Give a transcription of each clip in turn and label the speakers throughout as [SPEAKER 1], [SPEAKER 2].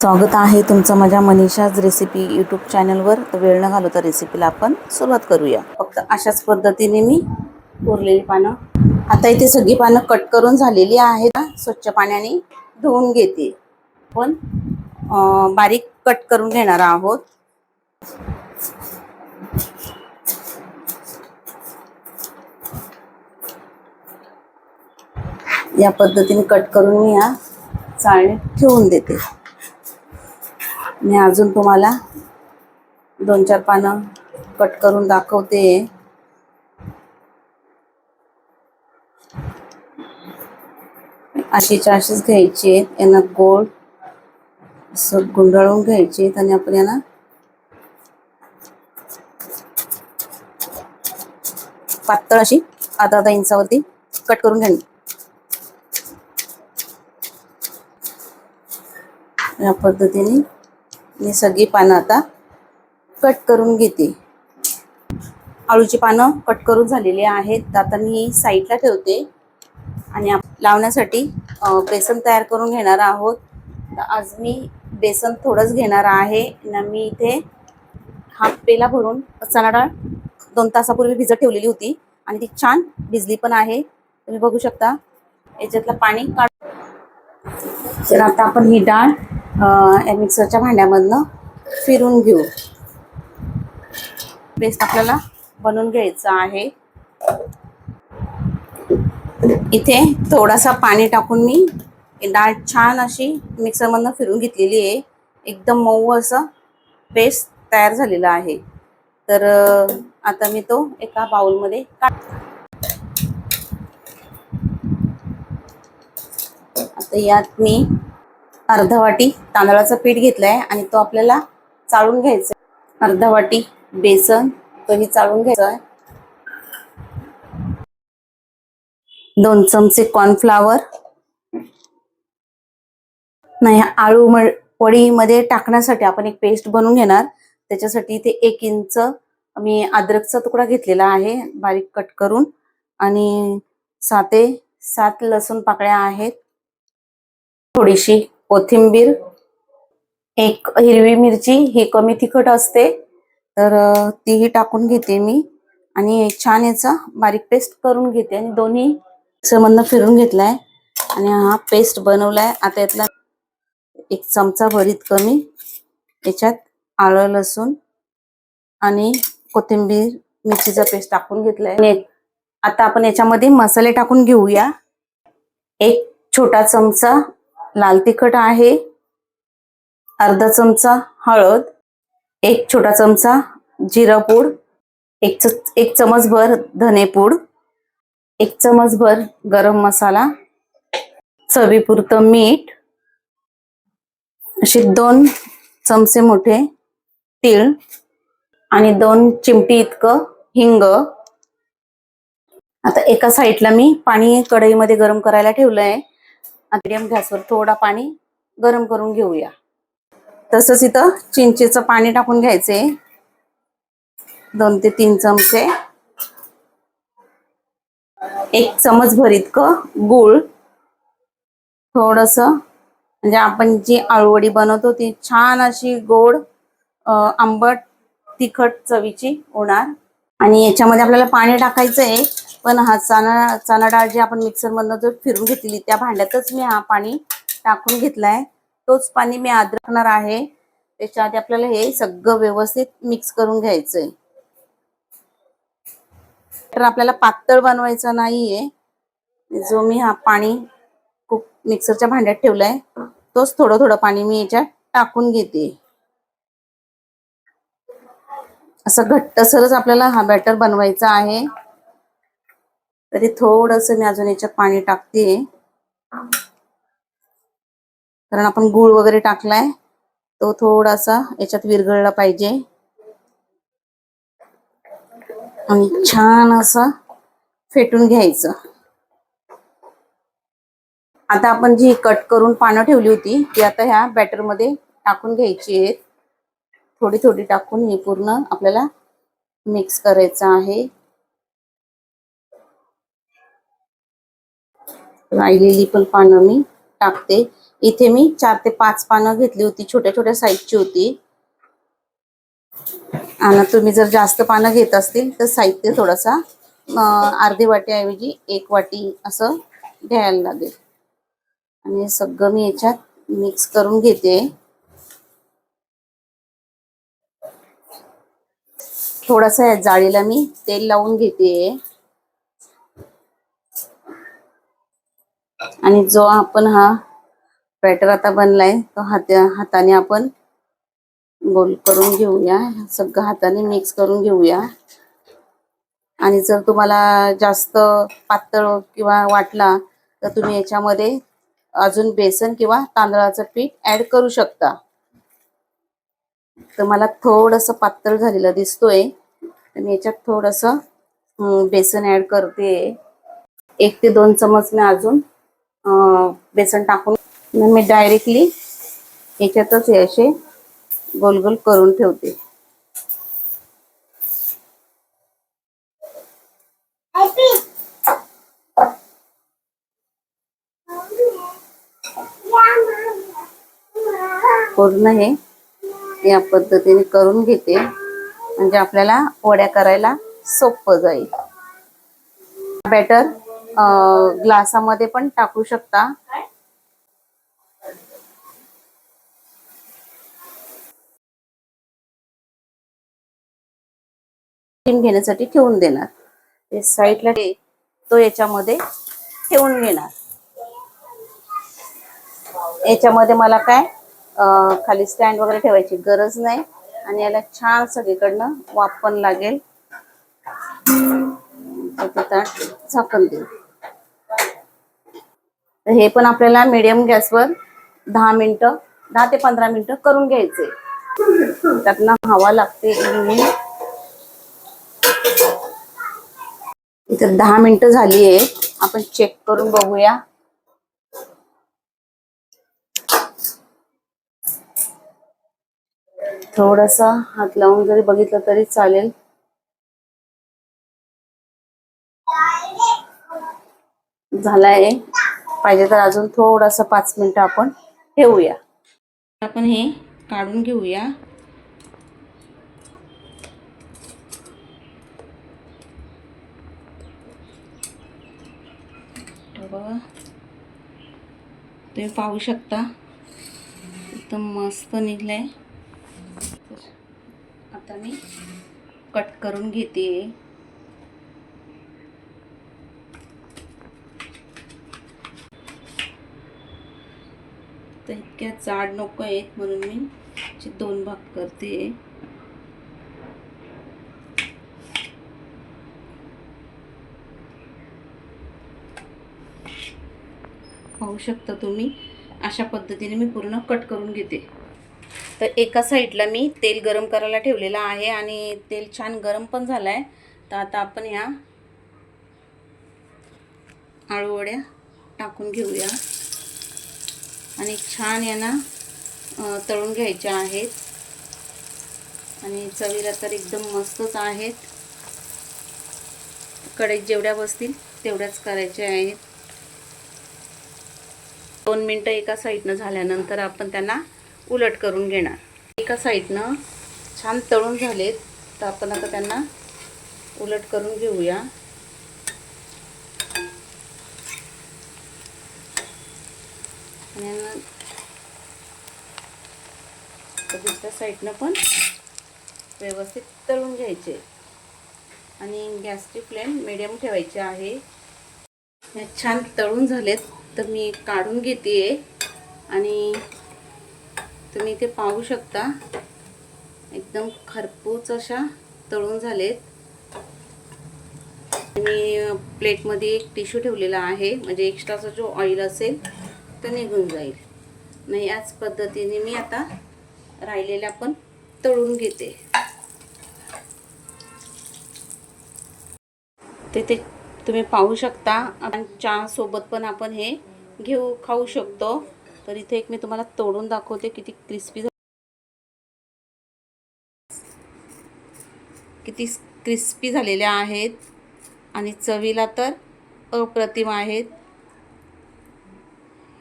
[SPEAKER 1] स्वागत आहे तुमचं माझ्या मनीषाज रेसिपी यूट्यूब चॅनलवर तर वेळ न घालवता रेसिपीला आपण सुरुवात करूया. फक्त अशाच पद्धतीने मी उरलेली पानं. आता इथे सगळी पानं कट करून झालेली आहेत. स्वच्छ पाण्याने धुवून घेते. पण बारीक कट करून घेणार आहोत. या पद्धतीने कट करून मी या चाळणीत ठेवून देते. मी अजून तुम्हाला दोन चार पानं कट करून दाखवते. अशीच्या अशीच घ्यायची आहेत. यांना गोल असं गुंडाळून घ्यायची आहेत आणि आपण यांना पातळ अशी अर्धा आता इंचावरती कट करून घ्यावी या पद्धतीने मी सगळी पानं आता कट करून घेते. आळूची पानं कट करून झालेली आहेत. आता मी साईडला ठेवते आणि लावण्यासाठी बेसन तयार करून घेणार आहोत. आज मी बेसन थोडंच घेणार आहे. ना मी इथे हाफ पेला भरून चणा डाळ दोन तासापूर्वी भिजत ठेवलेली होती आणि ती छान भिजली पण आहे. तुम्ही बघू शकता. याच्यातलं पाणी काढ तर आता आपण ही डाळ या मिक्सरच्या भांड्यामधनं फिरून घेऊ. पेस्ट आपल्याला बनवून घ्यायचं आहे. इथे थोडासा पाणी टाकून मी डाळ छान अशी मिक्सरमधनं फिरून घेतलेली आहे. एकदम मऊ असं पेस्ट तयार झालेला आहे. तर आता मी तो एका बाउलमध्ये काढ आता यात मी अर्धा वाटी तांदळाचं पीठ आहे आणि तो आपल्याला चाळून घ्यायचा अर्धवाटी अर्धा वाटी बेसन तोही चाळून घ्यायचा आहे दोन चमचे कॉर्नफ्लावर नाही आळू म- वडीमध्ये टाकण्यासाठी आपण एक पेस्ट बनवून घेणार. त्याच्यासाठी इथे एक इंच मी अद्रकचा तुकडा घेतलेला आहे बारीक कट करून. आणि साते सात लसूण पाकळ्या आहेत. थोडीशी कोथिंबीर एक हिरवी मिरची ही कमी तिखट असते. तर तीही टाकून घेते मी आणि छान याचा बारीक पेस्ट करून घेते आणि दोन्ही मिक्सरमधनं फिरून घेतलाय आणि हा पेस्ट बनवलाय. आता यातला एक चमचा भरीत कमी याच्यात आलं लसूण आणि कोथिंबीर मिरचीचा पेस्ट टाकून घेतलाय. आता आपण याच्यामध्ये मसाले टाकून घेऊया. एक छोटा चमचा लाल तिखट आहे. अर्धा चमचा हळद एक छोटा चमचा जिरा पूड एक च एक चमचभर धनेपूड एक चमचभर गरम मसाला चवीपुरतं मीठ असे दोन चमचे मोठे तीळ आणि दोन चिमटी इतकं हिंग. आता एका साईडला मी पाणी कढईमध्ये गरम करायला ठेवलंय. मीडियम गॅसवर थोडा पाणी गरम करून घेऊया. तसंच इथं चिंचेचं पाणी टाकून घ्यायचे दोन ते तीन चमचे. एक चमच भर इतकं गूळ. थोडस म्हणजे आपण जी आळूवडी बनवतो ती छान अशी गोड आंबट तिखट चवीची होणार. आणि याच्यामध्ये आपल्याला पाणी टाकायचं आहे पण हा चणा चणा डाळ जी आपण मिक्सर मधनं जो फिरून घेतलेली त्या भांड्यातच मी हा पाणी टाकून घेतलाय. तोच पाणी मी आदरकणार आहे. त्याच्या आधी आपल्याला हे सगळं व्यवस्थित मिक्स करून घ्यायचंय. तर आपल्याला पातळ बनवायचा नाहीये. जो मी हा पाणी खूप मिक्सरच्या भांड्यात ठेवलाय तोच थोडं थोडं पाणी मी याच्यात टाकून घेते. असं घट्टसरच आपल्याला हा बॅटर बनवायचा आहे. तरी थोडस मी अजून याच्यात पाणी टाकते. कारण आपण गूळ वगैरे टाकलाय तो थोडासा याच्यात विरघळला पाहिजे. आणि छान असं फेटून घ्यायचं. आता आपण जी कट करून पानं ठेवली होती ती आता ह्या बॅटरमध्ये टाकून घ्यायची आहेत. थोडी थोडी टाकून हे पूर्ण आपल्याला मिक्स करायचं आहे. राहिलेली पण पानं मी टाकते. इथे मी चार ते पाच पानं घेतली होती छोट्या छोट्या साईजची होती. आणि तुम्ही जर जास्त पानं घेत असतील तर साहित्य थोडासा अं, अर्धी वाटीऐवजी एक वाटी असं घ्यायला लागेल. आणि सगळं मी याच्यात मिक्स करून घेते. थोडासा या जाळीला मी तेल लावून घेते. आणि जो आपण हा बॅटर आता बनलाय तो हात हाताने आपण गोल करून घेऊया. सगळं हाताने मिक्स करून घेऊया. आणि जर तुम्हाला जास्त पातळ किंवा वाटला तर तुम्ही याच्यामध्ये अजून बेसन किंवा तांदळाचं पीठ ऍड करू शकता. तर मला थोडस पातळ झालेलं दिसतोय. तर मी याच्यात थोडस बेसन ऍड करते. एक ते दोन चमच मी अजून बेसन टाकून मी डायरेक्टली याच्यातच हे असे गोल गोल करून ठेवते. पूर्ण हे या पद्धतीने करून घेते. म्हणजे आपल्याला वड्या करायला सोपं जाईल. बॅटर ग्लासामध्ये पण टाकू शकता. घेण्यासाठी ठेवून देणार. ते साईडला तो याच्यामध्ये ठेवून घेणार. याच्यामध्ये मला काय खाली स्टँड वगैरे ठेवायची गरज नाही आणि याला छान सगळीकडनं वाफ पण लागेल. झाकण देऊ. तर हे पण आपल्याला मिडियम गॅसवर दहा मिनिटं दहा ते पंधरा मिनटं करून घ्यायचे. त्यातनं हवा लागते म्हणून. दहा मिनिटं झाली आहे. आपण चेक करून बघूया. थोडासा हात लावून जरी बघितलं तरी चालेल. झालाय. पाहिजे तर अजून थोडंसं पाच मिनिट आपण ठेवूया. आपण हे काढून घेऊया. बघा. तुम्ही पाहू शकता. एकदम मस्त निघलंय. आता मी कट करून घेते. तर इतक्या जाड नको आहेत म्हणून मी दोन भाग करते. पाहू शकता तुम्ही अशा पद्धतीने मी पूर्ण कट करून घेते. तर एका साईडला मी तेल गरम करायला ठेवलेलं आहे आणि तेल छान गरम पण झालं आहे तर आता आपण ह्या आळूवड्या टाकून घेऊया. आणि छान यांना तळून घ्यायच्या आहेत. आणि चवीला तर एकदम मस्तच आहेत. कढईत जेवढ्या बसतील तेवढ्याच करायच्या आहेत. दोन मिनटं एका साईडनं झाल्यानंतर आपण त्यांना उलट करून घेणार. एका साईडनं छान तळून झालेत. तर आपण आता त्यांना उलट करून घेऊया. आणि दुसऱ्या साईडनं पण व्यवस्थित तळून घ्यायचे. आणि गॅसची फ्लेम मिडियम ठेवायची आहे. छान तळून झालेत तर मी काढून घेते आणि तुम्ही ते पाहू शकता एकदम खरपूच अशा तळून झालेत. मी प्लेटमध्ये एक टिश्यू ठेवलेला आहे म्हणजे एक्स्ट्राचा जो ऑइल असेल निघून जाईल. नाही याच पद्धतीने मी आता राहिलेल्या पण तळून घेते. ते ते तुम्ही पाहू शकता. आपण चहा सोबत पण आपण हे घेऊ खाऊ शकतो. तर इथे एक मी तुम्हाला तोडून दाखवते किती क्रिस्पी किती क्रिस्पी झालेल्या आहेत. आणि चवीला तर अप्रतिम आहेत.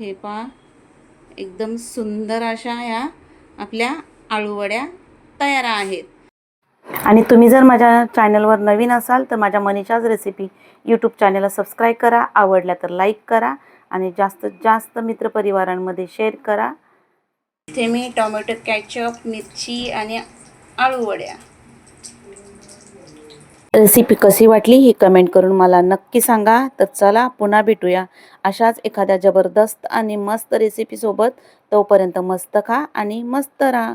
[SPEAKER 1] हे पहा. एकदम सुंदर अशा या आपल्या आळूवड्या तयार आहेत. आणि तुम्ही जर माझ्या चॅनलवर नवीन असाल तर माझ्या मनीषाज रेसिपी यूट्यूब चॅनलला सबस्क्राईब करा. आवडल्या तर लाईक करा आणि जास्तीत जास्त मित्रपरिवारांमध्ये शेअर करा. इथे मी टोमॅटो कॅचअप मिरची आणि आळूवड्या. रेसिपी कशी वाटली ही कमेंट करून मला नक्की सांगा. तर चला पुन्हा भेटूया अशाच एखाद्या जबरदस्त आणि मस्त रेसिपीसोबत तोपर्यंत मस्त खा आणि मस्त राहा.